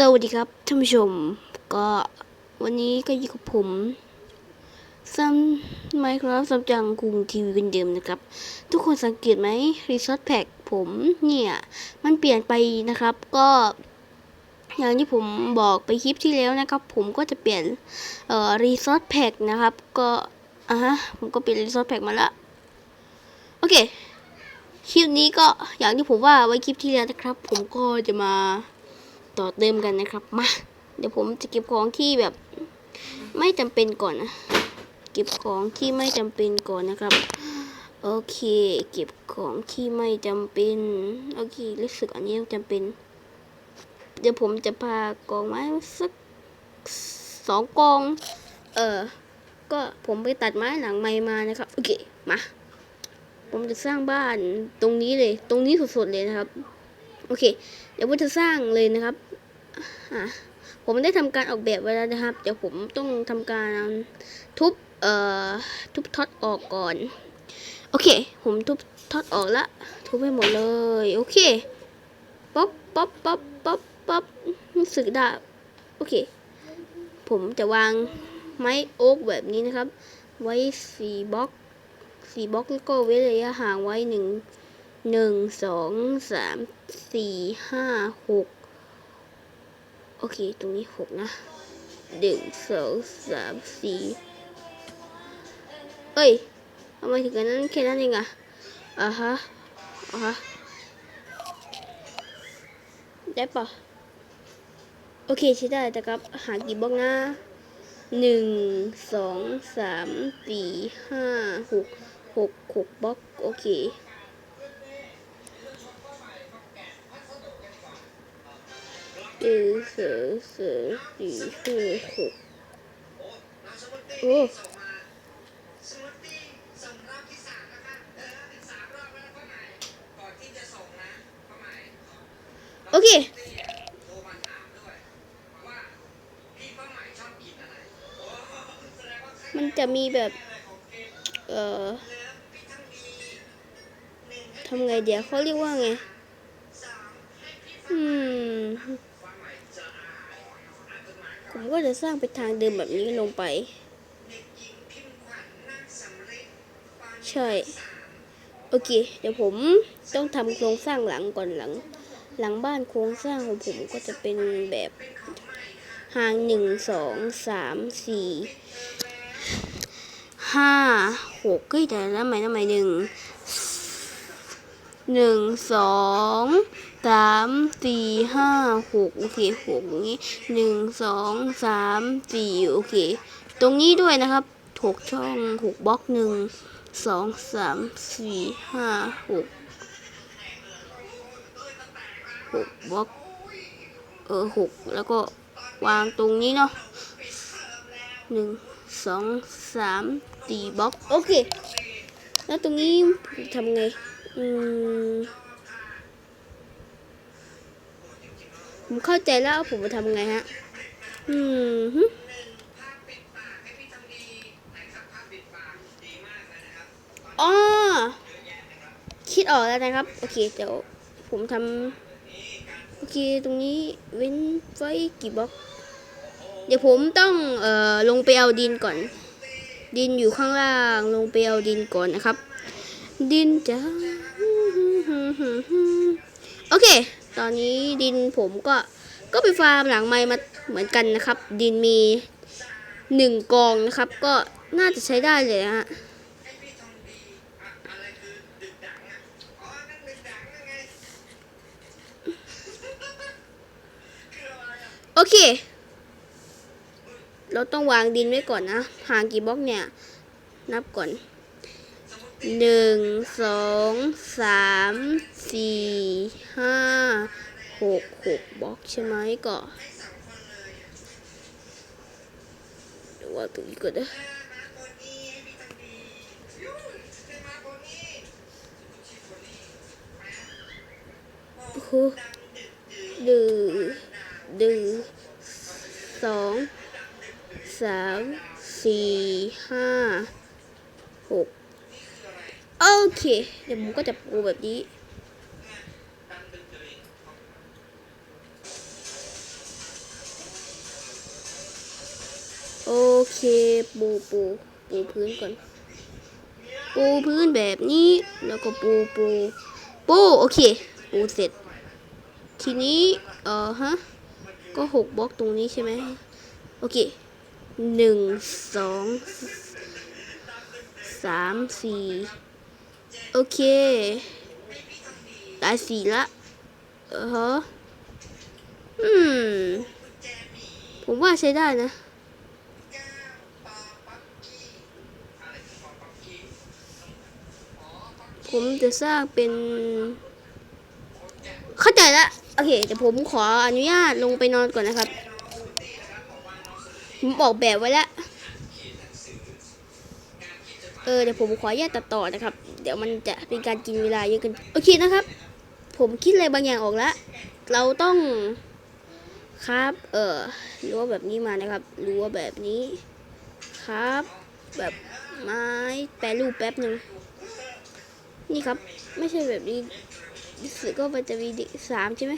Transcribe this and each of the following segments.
สวัสดีครับท่านผู้ชม ก็วันนี้ก็อยู่กับผมซัมไมโครซัมจังกรุงทีวีกันเดิมนะครับ ทุกคนสังเกตไหมรีซอสแพ็กผมเนี่ย มันเปลี่ยนไปนะครับ ก็ อย่างที่ผมบอกไปคลิปที่แล้วนะครับ ผมก็จะเปลี่ยนเอ่อรีซอสแพ็กนะครับ ก็อะฮะผมก็เปลี่ยนรีซอสแพ็กมาละโอเคคลิปนี้ก็อย่างที่ผมว่าไว้คลิปที่แล้วนะครับ ผมก็จะมา ต่อเติมกันนะครับ มา เดี๋ยวผมจะเก็บของที่แบบ ไม่จำเป็นก่อนนะ เก็บของที่ไม่จำเป็นก่อนนะครับ โอเค เก็บของที่ไม่จำเป็น โอเค รู้สึกอันนี้จำเป็น เดี๋ยวผมจะพากองไม้สักสองกอง เออ ก็ผมไปตัดไม้หลังไม้มานะครับ โอเค มา ผมจะสร้างบ้านตรงนี้เลย ตรงนี้สดๆเลยนะครับ โอเค เดี๋ยวผมจะสร้างเลยนะครับ ผมได้ทำการออกแบบไว้แล้วนะครับ เดี๋ยวผมต้องทำการทุบเอ่อทุบท็อตออกก่อน โอเค ผมทุบท็อตออกละทุบให้หมดเลย โอเคป๊อปป๊อปป๊อปป๊อปป๊อปรู้สึกได้โอเค ผมจะวางไม้โอ๊กแบบนี้นะครับ ไว้สี่บล็อกสี่บล็อกแล้วก็เว้นระยะห่างไว้หนึ่งหนึ่งสองสามสี่ห้าหก โอเค ตรงนี้หกนะหนึ่งสองสามสี่เอ้ยทำไมถึงกันนั้นแค่นั้นเองอะอะฮะอะฮะ ได้ปะโอเคใช้ได้แต่ครับหากี่บล็อกนะหนึ่งสองสามสี่ห้าหกหกหกบล็อก โอเค หนึ่งสองสามสี่ห้าหกโอ้โอเคมันจะมีแบบ เอ่อทำไงเดี๋ยวเขาเรียกว่าไง อืม ผมก็จะสร้างเป็นทางเดินแบบนี้ลงไป ใช่ โอเค เดี๋ยวผมต้องทำโครงสร้างหลังก่อนหลัง หลังบ้านโครงสร้างของผมก็จะเป็นแบบห่างหนึ่งสองสามสี่ห้าหกเฮ้ยแต่แล้วไหมทำไมหนึ่ง หนึ่งสองสามสี่ห้าหกโอเคหกอย่างนี้หนึ่งสองสามสี่โอเค ตรงนี้ด้วยนะครับหกช่องหกบล็อกหนึ่งสองสามสี่ห้าหกหกบล็อกเออหกแล้วก็วางตรงนี้เนาะหนึ่งสองสามสี่บล็อกโอเค แล้วตรงนี้ทำไง อืมผมเข้าใจแล้วผมจะทำไงฮะ อืมอ๋อ คิดออกแล้วนะครับ โอเค เดี๋ยวผมทำโอเค ตรงนี้เว้นไว้กี่บล็อก เดี๋ยวผมต้อง เอ่อ ลงไปเอาดินก่อน ดินอยู่ข้างล่าง ลงไปเอาดินก่อนนะครับ ดินจ้า โอเค ตอนนี้ดินผมก็ก็ไปฟาร์มหลังไม้มาเหมือนกันนะครับ ดินมีหนึ่งกองนะครับ ก็น่าจะใช้ได้เลยฮะโอเค เราต้องวางดินไว้ก่อนนะ ห่างกี่บล็อกเนี่ย นับก่อน หนึ่งสองสามสี่ห้าหกหกบล็อกใช่ไหมก็เดี๋ยววาตรงนี้ก่อนนะโอ้โหหนึ่งหนึ่งสองสามสี่ห้าหก โอเค เดี๋ยวผมก็จะปูแบบนี้ โอเคปูปูปูพื้นก่อน ปูพื้นแบบนี้แล้วก็ปูปูปูโอเค ปูเสร็จ ทีนี้เออฮะก็หกบล็อกตรงนี้ใช่ไหมโอเคหนึ่งสองสามสี่ โอเคได้สีละเออฮะอืม ผมว่าใช้ได้นะ ผมจะสร้างเป็น เข้าใจละ โอเค เดี๋ยวผมขออนุญาตลงไปนอนก่อนนะครับ ผมออกแบบไว้แล้ว เออ เดี๋ยวผมขออนุญาตตัดต่อนะครับ ดี๋ยวมันจะเป็นการกินเวลาเยอะเกันโอเคนะครับ ผมคิดอะไรบางอย่างออกแล้ว เราต้องครับ เออรั้วแบบนี้มานะครับรั้วแบบนี้ครับ แบบไม้แปรรูปแป๊บหนึ่งนี่ครับ ไม่ใช่แบบนี้รู้สึกก็มันจะมีสามใช่ไหม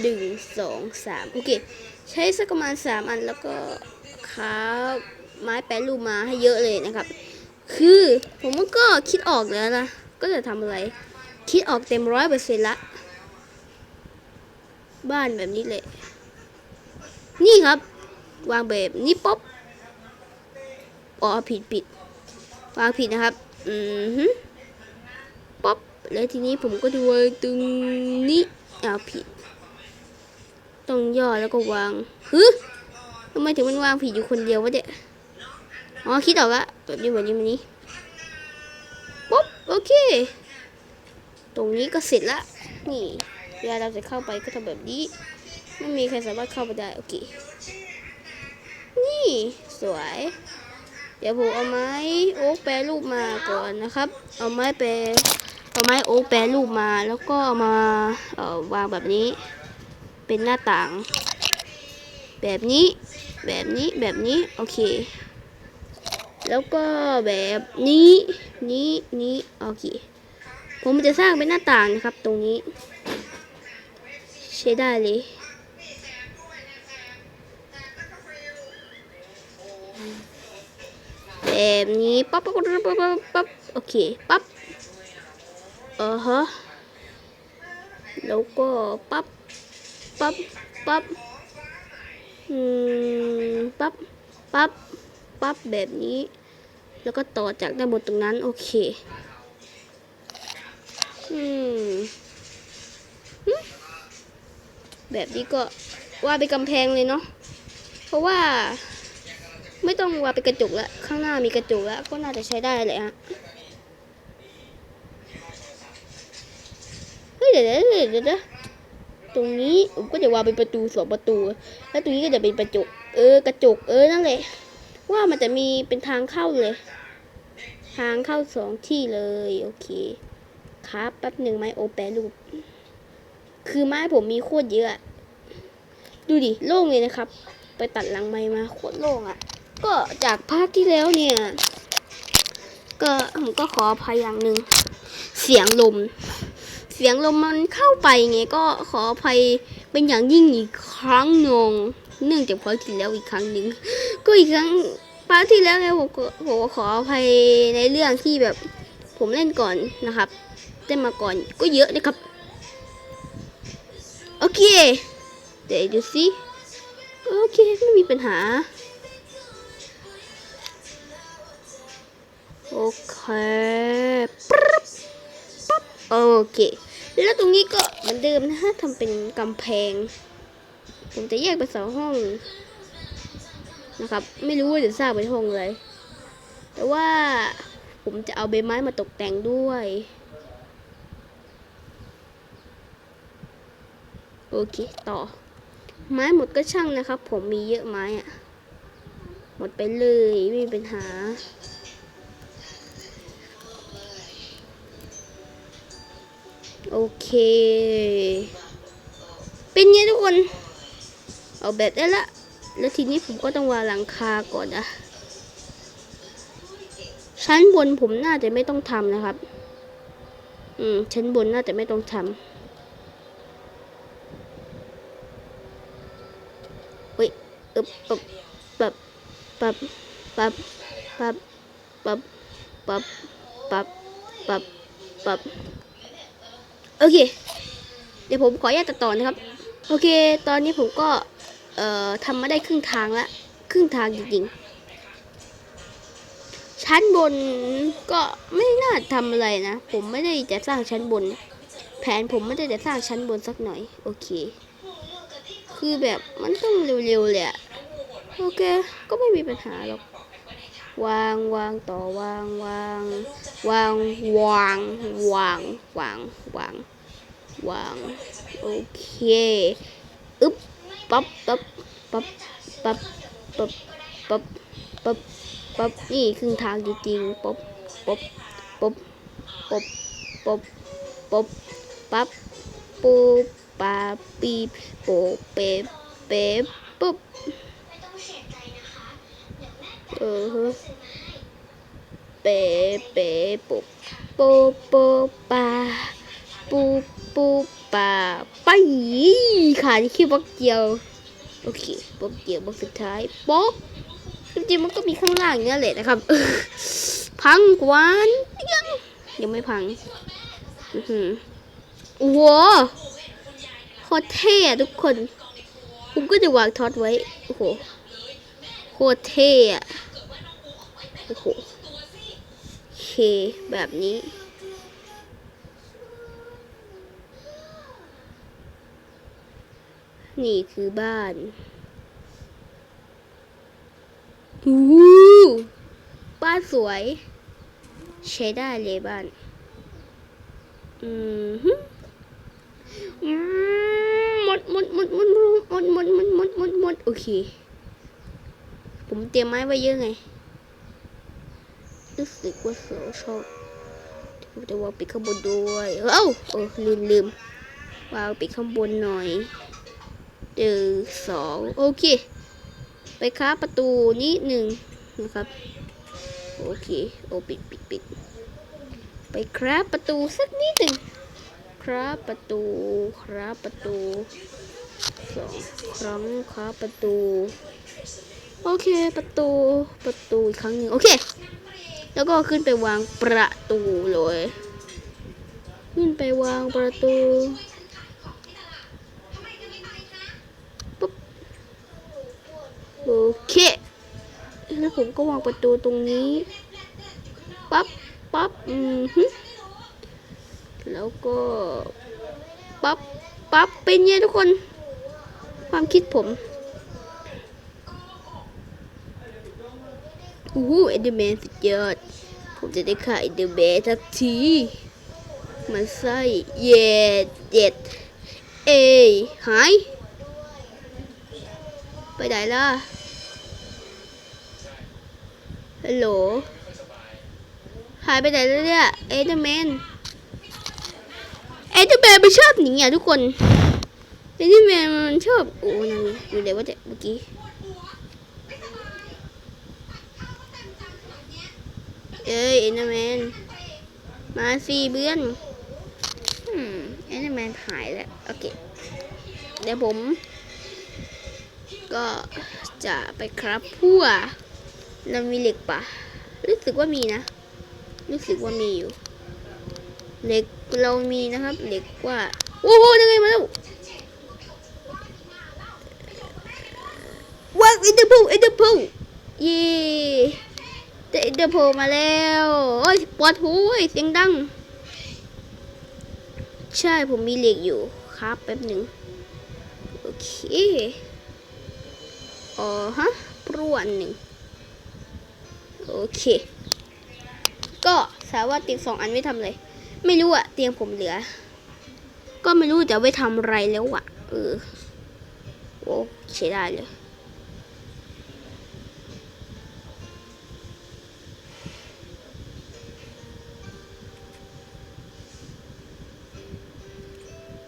หนึ่งสองสามโอเค ใช้สักประมาณสามอันแล้วก็ครับ ไม้แปรรูปมาให้เยอะเลยนะครับ คือผมก็คิดออกแล้วนะ ก็จะทำอะไร คิดออกเต็มร้อยเปอร์เซ็นต์ละ บ้านแบบนี้เลย นี่ครับ วางแบบนี้ป๊อปอ๋อผิดผิดวางผิดนะครับ อือฮึป๊อปแล้วทีนี้ผมก็ดูว่าตรงนี้อ้าวผิดต้องย่อแล้วก็วางฮึทำไมถึงมันวางผิดอยู่คนเดียววะเด็ อ๋อคิดออกละแบบนี้แบบนี้แบบนี้ป๊อปโอเค ตรงนี้ก็เสร็จละนี่เวลาเราจะเข้าไปก็ทำแบบนี้ ไม่มีใครสามารถเข้าไปได้โอเค นี่สวย เดี๋ยวผมเอาไม้โอ๊กแปรรูปมาก่อนนะครับ เอาไม้แปรเอาไม้โอ๊กแปรรูปมาแล้วก็เอามาเอ่อวางแบบนี้ เป็นหน้าต่าง แบบนี้แบบนี้แบบนี้โอเค แล้วก็แบบนี้นี้นี้โอเคผมจะสร้างเป็นหน้าต่างนะครับ ตรงนี้ ใช้ได้เลยแบบนี้ปั๊บปั๊บปั๊บปั๊บปั๊บปั๊บโอเคปั๊บเออฮะแล้วก็ปั๊บปั๊บปั๊บอืมปั๊บปั๊บ ปั๊บแบบนี้ แล้วก็ต่อจากด้านบนตรงนั้น โอเค อืมหึแบบนี้ก็ว่าดไปนกำแพงเลยเนาะเพราะว่า ไม่ต้องวางเป็นกระจกแล้วข้างหน้ามีกระจกแล้วก็น่าจะใช้ได้เลยฮะเฮ้ยเดี๋ยวเดี๋ยวเดี๋ยวเดี๋ยวตรงนี้ผมก็จะวางเป็นประตูสองประตู แล้วตรงนี้ก็จะเป็นกระจก เออกระจกเออนั่นแหละ ว่ามันจะมีเป็นทางเข้าเลย ทางเข้าสองที่เลย โอเค ครับแป๊บหนึ่งไม้โอแปรรูป คือไม้ผมมีโคตรเยอะ ดูดิ โล่งเลยนะครับ ไปตัดหลังไม้มาโคตรโล่งอะ่ะ ก็จากภาคที่แล้วเนี่ย ก็ผมก็ขออภัยอย่างหนึ่ง เสียงลม เสียงลมมันเข้าไปไงก็ขออภัยเป็นอย่างยิ่งอีกครั้งหน่งเนื่องจากภาคที่แล้วอีกครั้งหนึ่ง ก็อีกครั้งภาคที่แล้วเนี่ยผมก็ผมก็ขออภัยในเรื่องที่แบบผมเล่นก่อนนะครับเล่นมาก่อนก็เยอะนะครับ โอเค เดี๋ยวดูสิโอเคไม่มีปัญหา โอเคปั๊บปั๊บโอเค แล้วตรงนี้ก็เหมือนเดิมนะฮะทำเป็นกำแพง ผมจะแยกเป็นสองห้อง นะครับ ไม่รู้ว่าจะสร้างเป็นห้องอะไร แต่ว่าผมจะเอาใบไม้มาตกแต่งด้วย โอเคต่อ ไม้หมดก็ช่างนะครับ ผมมีเยอะไม้อะหมดไปเลยไม่มีปัญหาโอเค เป็นไงทุกคน เอาแบบได้ละ แล้วทีนี้ผมก็ต้องวางหลังคาก่อนนะ ชั้นบนผมน่าจะไม่ต้องทำนะครับ อืม ชั้นบนน่าจะไม่ต้องทำเฮ้ยอึบปับปับปับปับปับปับปับปับปับปับโอเค เดี๋ยวผมขออนุญาตตัดต่อนะครับ โอเค ตอนนี้ผมก็ เอ่อทำมาได้ครึ่งทางละครึ่งทางจริงๆ ชั้นบนก็ไม่น่าทำอะไรนะ ผมไม่ได้จะสร้างชั้นบน แผนผมไม่ได้จะสร้างชั้นบนสักหน่อย โอเค คือแบบมันต้องเร็วๆเลยอะโอเค ก็ไม่มีปัญหาหรอก วางวางต่อวางวางวางวางวางวางวางวาง โอเค อึ๊บ ปั๊บปั๊บปั๊บปั๊บปั๊บปั๊บปั๊บปั๊บนี่ครึ่งทางจริงๆปั๊บปั๊บปั๊บปั๊บปั๊บปั๊บปั๊บปูปาปีโปเปเปปุ๊บเออฮะเปเปปุ๊บปูปูปาปูปู ปาไปขาดแค่บล็อกเดียว โอเคบล็อกเดียวบล็อกสุดท้ายบล็อกจริงๆมันก็มีข้างล่างเนี่ยแหละนะครับ พังกวานยังยังไม่พังอือหือโอ้โหโคตรเท่ทุกคน ผมก็จะวางท็อตไว้ โอ้โหโคตรเท่อะโอ้โหเคแบบนี้ นี่คือบ้านอู้หูบ้านสวย ใช้ได้เลยบ้านอืมฮึอืมหมดหมดหมดหมดหมดหมดหมดหมดหมดหมดโอเค ผมเตรียมไม้ไว้เยอะไงรู้สึกว่าเสือชอบผมจะวางปิดข้างบนด้วย เอ้าเออลืมลืมวางปิดข้างบนหน่อย หนึ่งสองโอเค ไปค้าประตูนิดหนึ่งนะครับ โอเค โอปิดปิดปิดไปครับประตูสักนิดหนึ่งครับประตูครับประตูสองครั้งครับประตู โอเคประตูประตูอีกครั้งหนึ่งโอเค แล้วก็ขึ้นไปวางประตูเลย ขึ้นไปวางประตูปุ๊บ โอเค แล้วผมก็วางประตูตรงนี้ ปั๊บ ปั๊บ อืมแล้วก็ ปั๊บ ปั๊บ เป็นไงทุกคน ความคิดผมอู้หูเอเดอร์แมนสุดยอด ผมจะได้ขายเอเดอร์แมนทักที มันไส้เย็ดเย็ดเอยหาย ไปไหนล่ะ ฮัลโหล หายไปไหนแล้วเนี่ย เอเดอร์แมน เอเดอร์แมนไมันชอบหนีอะทุกคน เอเดอร์แมนมันชอบ โอ้นั่นไงอยู่ไหนวะเนี่ยเมื่อกี้เอ้ยเอ็นเดอร์แมน มาสิเบื้อนเอ็นเดอร์แมนหายแล้ว โอเค เดี๋ยวผม ก็จะไปครับพั่ว เรามีเหล็กปะรู้สึกว่ามีนะ รู้สึกว่ามีอยู่ เหล็กเรามีนะครับ เหล็กว่าโอ้โหยังไงมาแล้วว้าวอินเดอร์พูอินเดอร์พูเย้เดเดอร์โผล่มาแล้วโอ้ยปวดหูเว้เสียงดัง ใช่ผมมีเหล็กอยู่ครับแป๊บหนึ่งโอเคอ๋อฮะปรวนหนึ่ง โอเค ก็สาวว่าเตียงสองอันไม่ทำเลย ไม่รู้อะเตียงผมเหลือ ก็ไม่รู้จะไว้ทำอะไรแล้วอะเออโอ้ใช้ได้เลย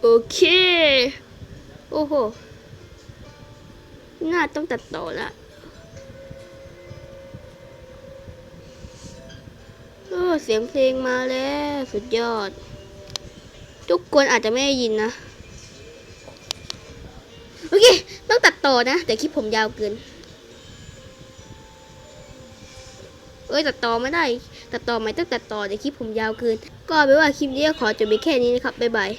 โอเค โอ้โห น่าต้องตัดต่อละ เสียงเพลงมาแล้วสุดยอด ทุกคนอาจจะไม่ได้ยินนะ โอเค ต้องตัดต่อนะ แต่คลิปผมยาวเกิน เอ้ย ตัดต่อไม่ได้ ตัดต่อไม่ต้องตัดต่อเดี๋ยวคลิปผมยาวเกิน ก็เอาเป็นว่าคลิปนี้ขอจบไปแค่นี้นะครับ บ๊ายบาย